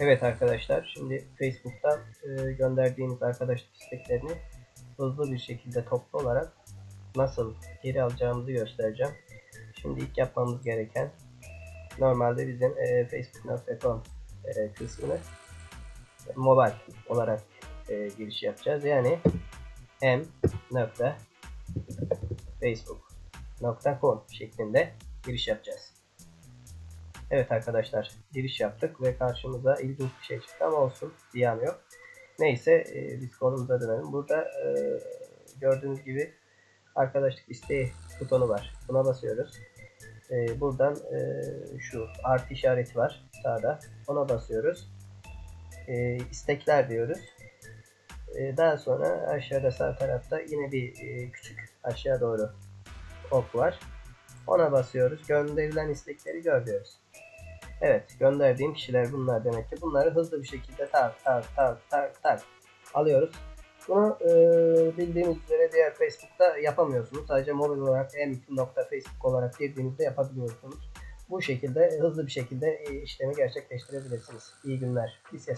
Evet arkadaşlar şimdi Facebook'tan e, gönderdiğiniz arkadaşlık isteklerini hızlı bir şekilde toplu olarak nasıl geri alacağımızı göstereceğim. Şimdi ilk yapmamız gereken normalde bizim e, facebook.com e, kısmını mobile olarak e, giriş yapacağız. Yani m.facebook.com şeklinde giriş yapacağız. Evet arkadaşlar giriş yaptık ve karşımıza ilginç bir şey çıktı ama olsun ziyan yok. Neyse e, biz konumuza dönelim. Burada e, gördüğünüz gibi arkadaşlık isteği butonu var. Buna basıyoruz. E, buradan e, şu artı işareti var sağda. Ona basıyoruz. E, istekler diyoruz. E, daha sonra aşağıda sağ tarafta yine bir e, küçük aşağı doğru ok var. Ona basıyoruz. Gönderilen istekleri gör diyoruz. Evet gönderdiğim kişiler bunlar demek ki. Bunları hızlı bir şekilde tak tak tak tak tak alıyoruz. Bunu e, bildiğiniz üzere diğer Facebook'ta yapamıyorsunuz. Sadece mobil olarak m2.facebook olarak girdiğinizde yapabiliyorsunuz. Bu şekilde hızlı bir şekilde e, işlemi gerçekleştirebilirsiniz. İyi günler. Biz